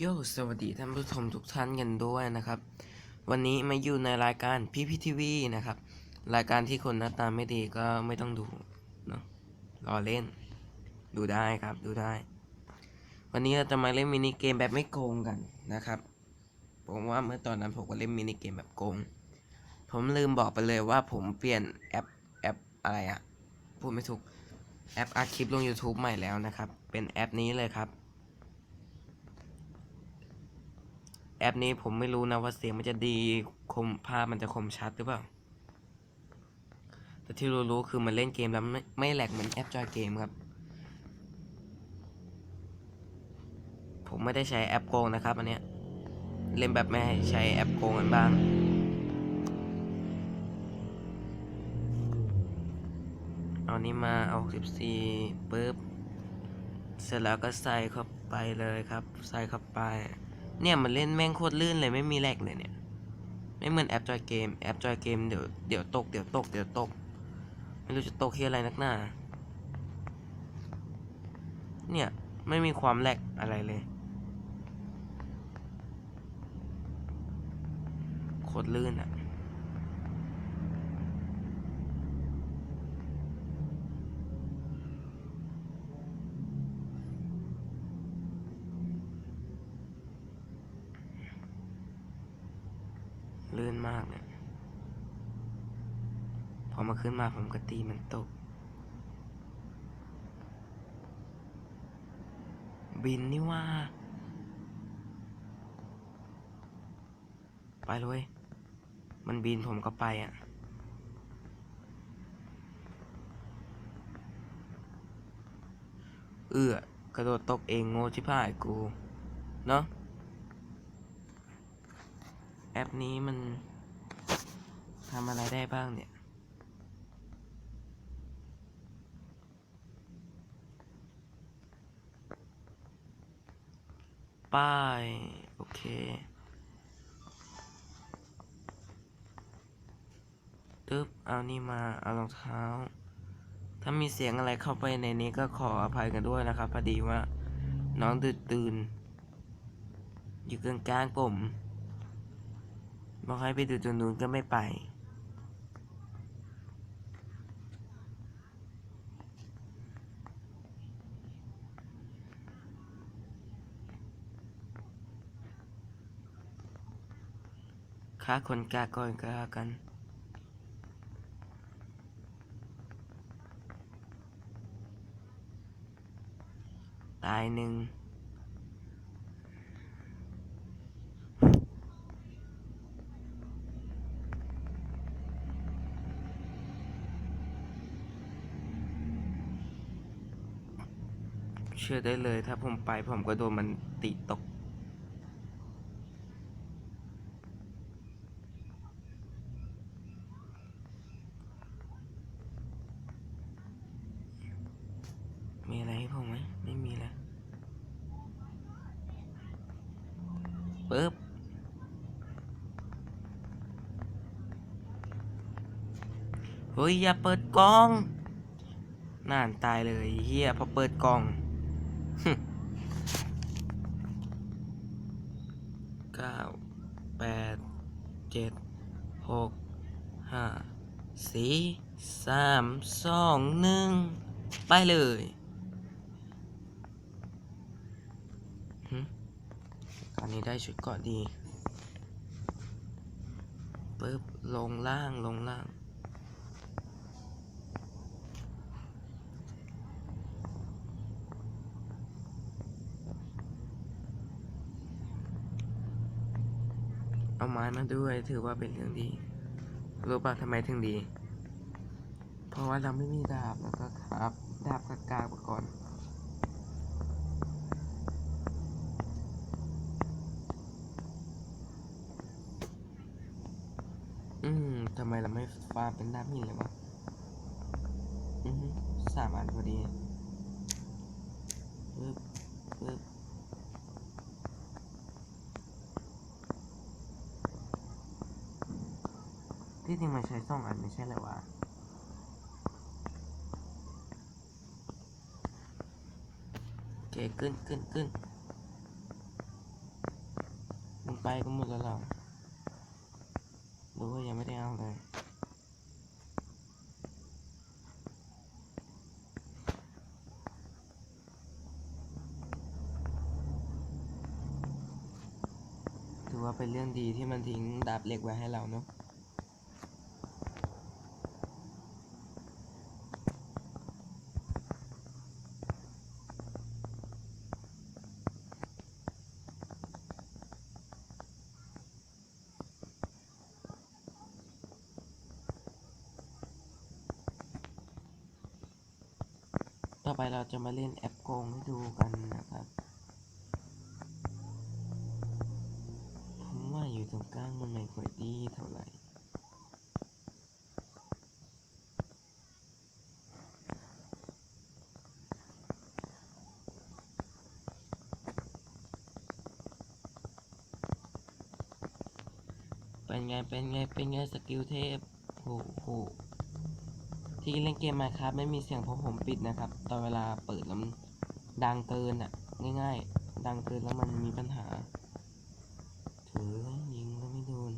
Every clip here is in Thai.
โยสวัสดีท่านผู้ชมทุกท่านกันด้วยนะครับ วันนี้มาอยู่ในรายการพีพีทีวีนะครับ รายการที่คนหน้าตาไม่ดีก็ไม่ต้องดูเนาะรอเล่น ดูได้ครับดูได้ วันนี้เราจะมาเล่นมินิเกมแบบไม่โกงกันนะครับ ผมว่าเมื่อตอนนั้นผมก็เล่นมินิเกมแบบโกง ผมลืมบอกไปเลยว่าผมเปลี่ยนแอปแอปอะไรอะพูดไม่ถูกแอปอัดคลิปลง YouTube ใหม่แล้วนะครับ เป็นแอปนี้เลยครับ แอปนี้ผมไม่รู้นะว่าเสียงมันจะดีคมภาพมันจะคมชัดหรือเปล่า แต่ที่รู้ๆคือมันเล่นเกมแล้วไม่ไม่แหลกเหมือนแอปจอยเกมครับ ผมไม่ได้ใช้แอปโกงนะครับอันเนี้ย เล่นแบบไม่ใช้แอปโกงกันบ้างเอานี้มาเอา 14ปุ๊บ เสร็จแล้วก็ใส่เข้าไปเลยครับ ใส่เข้าไป เนี่ยมันเล่นแม่งโคตรลื่นเลยไม่มีแลกเลยเนี่ย ไม่เหมือนแอปจอยเกม แอปจอยเกมเดี๋ยวเดี๋ยวตกเดี๋ยวตกเดี๋ยวตก ไม่รู้จะตกที่อะไรนักหนาเนี่ยไม่มีความแลกอะไรเลย โคตรลื่นอะลื่นมากเนี่ยพอมาขึ้นมาผมก็ตีมันตก บินนี่ว่า ไปเลย มันบินผมก็ไปอะเอื้อกระโดดตกเองโง่ชิบหายกู เนาะแอปนี้มัน ทำอะไรได้บ้างเนี่ย ป้าย โอเค ตึ๊บ เอานี่มา เอารองเท้า ถ้ามีเสียงอะไรเข้าไปในนี้ก็ขออภัยกันด้วยนะครับ พอดีว่า น้องตื่นตื่น อยู่กลางกลางผมบอกให้ไปดูตรงนู้นก็ไม่ไป ฆ่าคนกาก่อนก็แล้วกันตายหนึ่งเชื่อได้เลยถ้าผมไปผมก็โดนมันตีตก มีอะไรให้ผมไหม ไม่มีแล้วปึ๊บ เฮ้ยอย่าเปิดกล้องน่านตายเลยเฮียพอเปิดกล้องเก้าแปดเจ็ดหกห้าสี่สามสองหนึ่งไปเลยหึตอนนี้ได้ชุดเกาะดีปึ๊บลงล่างลงล่าง เอาไม้มาด้วย ถือว่าเป็นเรื่องดีรู้ป่ะทำไมถึงดี เพราะว่าเราไม่มีดาบแล้วก็ครับดาบกากามาก่อนอืมทำไมเราไม่ฟาร์มเป็นดาบหินเลยวะอือสามอันพอดีปึ๊บ ที่จริงมันใช้สองอันไม่ใช่เหรอวะโอเคขึ้นขึ้นขึ้นไปก็หมดแล้วเรอหรือว่ายังไม่ได้เอาเลยถือว่าเป็นเรื่องดีที่มันทิ้งดาบเหล็กไว้ให้เราเนาะ ต่อไปเราจะมาเล่นแอปโกงให้ดูกันนะครับผมว่าอยู่ตรงกลางมันไม่ค่อยดีเท่าไหร่ เป็นไง เป็นไง เป็นไง สกิลเทพโอ้โห ที่เล่นเกมมาครับไม่มีเสียงเพราะผมปิดนะครับ ตอนเวลาเปิดแล้วมันดังเกินอะ ง่ายๆ ดังเกินแล้วมันมีปัญหา ถือยิงก็ไม่โดน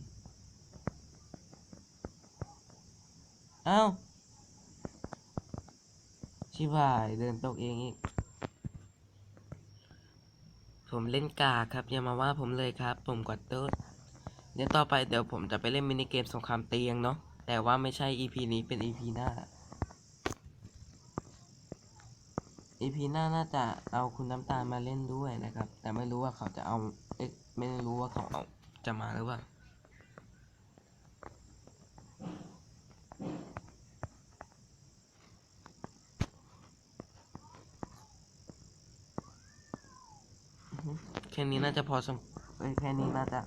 อ้าวชิบายเดินตกเองอีก ผมเล่นกาครับ อย่ามาว่าผมเลยครับ ผมกดเติร์ดเดี๋ยวต่อไปเดี๋ยวผมจะไปเล่นมินิเกมสงครามเตียงเนาะแต่ว่าไม่ใช่ EP นี้เป็น EP หน้า EP หน้าน่าจะเอาคุณน้ำตาลมาเล่นด้วยนะครับ แต่ไม่รู้ว่าเขาจะเอาเอ๊ะไม่รู้ว่าเขาเอาจะมาหรือเปล่าแค่นี้น่าจะพอสมแค่นี้น่าจะ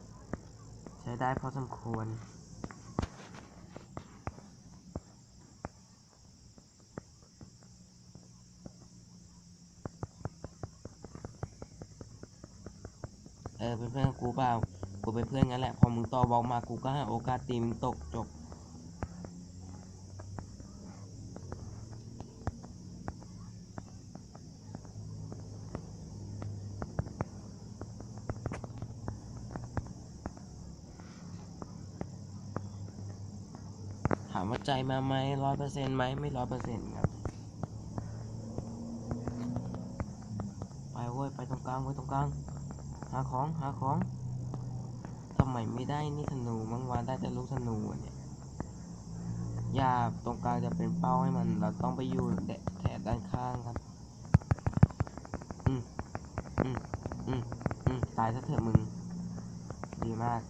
ใช้ได้พอสมควร ออเป็นเพื่อนกูเปล่ากูเป็นเพื่อนงั้นแหละพอมึงต่อบอลมากูก็ให้โอกาสตีมึงตกจบถามว่าใจมาไหมร้อยเปอร์เซ็นต์ไหมไม่ร้อยเปอร์เซ็นต์ครับ ไปเว้ย ไปตรงกลางไว้ยตรงกลาง หาของหาของทำไมไม่ได้นี่ธนูมั้งวานได้แต่ลูกธนูเนี่ยยาตรงกลางจะเป็นเป้าให้มัน เราต้องไปอยู่แดะแถบด้านข้างครับ อืมอืมอืมอืมตายซะเถอะมึง ดีมาก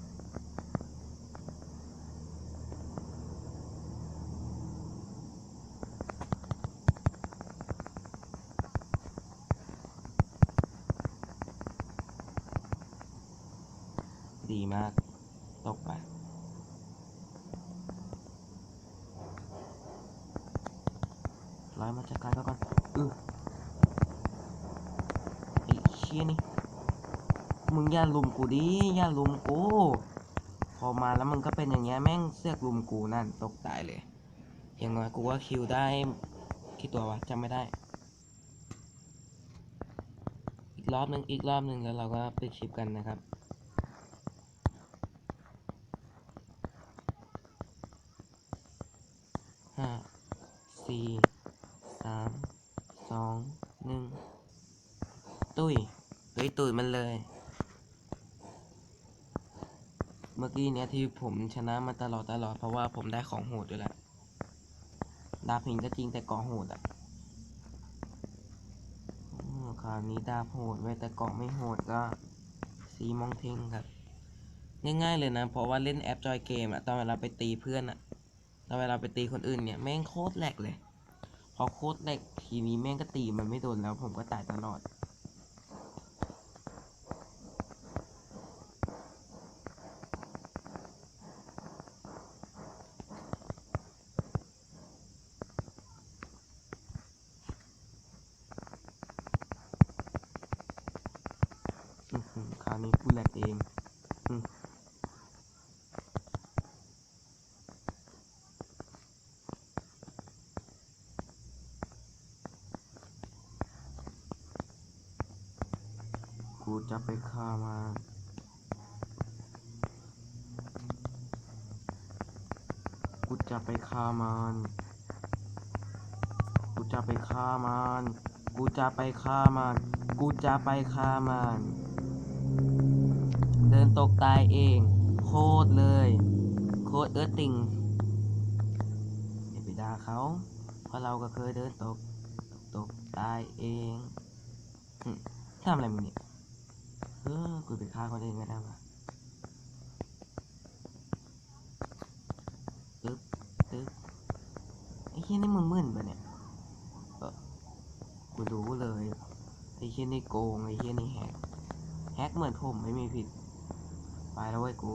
ดีมาก ตกไปร้อยมาจัดการเขาก่อนอือไอ้เชี่ยนี่ มึงอย่าลุมกูดิ อย่าลุมกู พอมาแล้วมึงก็เป็นอย่างเงี้ยแม่งเสือกลุมกูนั่นตกตายเลย อย่างน้อยกูว่าคิวได้กี่ตัววะจำไม่ได้อีกรอบหนึ่งอีกรอบหนึ่งแล้วเราก็ไปคลิปกันนะครับ สี่สามสองหนึ่งตุ้ยตุ้ยตุยมันเลย เมื่อกี้เนี่ยที่ผมชนะมาตลอดตลอดเพราะว่าผมได้ของโหดอยู่แหล้วดาบหินก็จริงแต่เกาะโหดอะอืมคราวนี้ดาบโหดไว้แต่เกาะไม่โหดก็สีมองเทงครับ ง่ายๆเลยนะ เพราะว่าเล่นแอปจอยเกมอะตอนเวลาไปตีเพื่อนอะ แล้วเวลาไปตีคนอื่นเนี่ยแม่งโคตรแหลกเลย พอโคตรแหลกทีนี้แม่งก็ตีมันไม่โดนแล้ว ผมก็ตายตลอดคราวนี้กูแหลกเอง กูจะไปฆ่ามากูจะไปฆ่ามันกูจะไปฆ่ามันกูจะไปฆ่ามันกูจะไปฆ่ามัน เดินตกตายเอง โคตรเลย โคตรเอิร์ติงอย่าไปด่าเขา เพราะเราก็เคยเดินตก ตกตายเองทำอะไรมึงเนี่ย เออกูไปฆ่าคนอื่นก็ได้วะตึ๊บตึ๊บไอ้เหี้ยนี่มึงมึนปะเนี่ยเออกูรู้เลยไอ้เหี้ยนี่โกงไอ้เหี้ยนี่แฮกแฮกเหมือนผมไม่มีผิด ไปแล้วเว้ยกู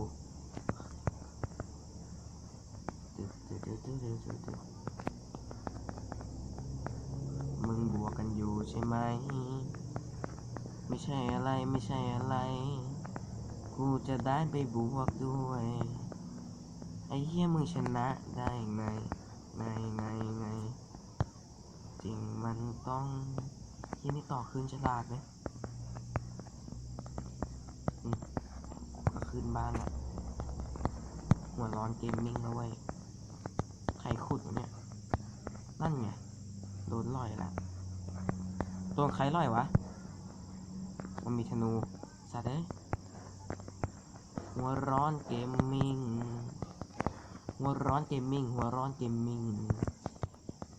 ตึ๊ดตึ๊ดตึ๊ดตึ๊ดตึ๊ดตึ๊ดตึ๊ดมึงบวกกันอยู่ใช่ไหม ไม่ใช่อะไรไม่ใช่อะไร กูจะได้ไปบวกด้วย ไอ้เหี้ยมึงชนะได้ไงไงไงไงจริงมันต้องเหี้ยนี่ต่อคืนฉลาดไหมอืมก็คืนบ้านละหัวร้อนเกมมิ่งแล้วเว้ยใครขุดวะเนี่ย นั่นไงโดนลอยละโดนใครลอยวะ มันมีธนูสัตว์เอ้ยหัวร้อนเกมมิ่งหัวร้อนเกมมิ่งหัวร้อนเกมมิ่ง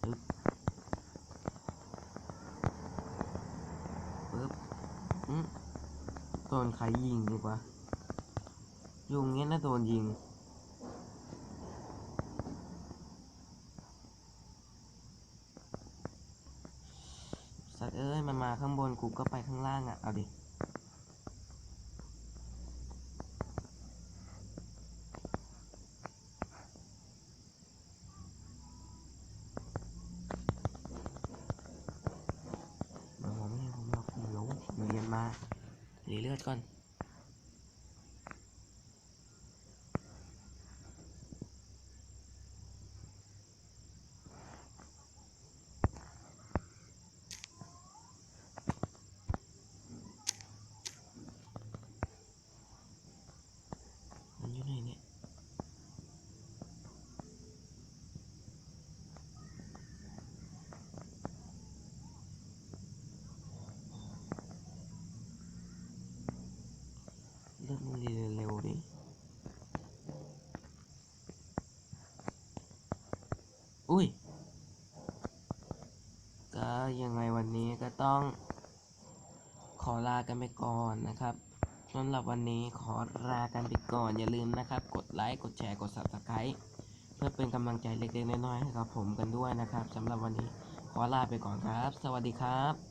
ปึ๊บปึ๊บอืมโดนใครยิงดีกว่ายุงเงี้ยน่าโดนยิง สัตว์เอ้ย มันมาข้างบนกูก็ไปข้างล่างอะ เอาดิ มาผมไม่ให้ผมหรอกผมรู้หนูเรียนมา รีเลือดก่อนอยู่ไหนเนี่ย เลือกมึงดีเร็วๆดิ อุ้ย ก็ยังไงวันนี้ก็ต้อง ขอลากันไปก่อนนะครับสำหรับวันนี้ขอลากันไปก่อนอย่าลืมนะครับ กดไลค์กดแชร์กด subscribe เพื่อเป็นกำลังใจเล็กๆน้อยๆให้กับผมกันด้วยนะครับสำหรับวันนี้ขอลาไปก่อนครับ สวัสดีครับ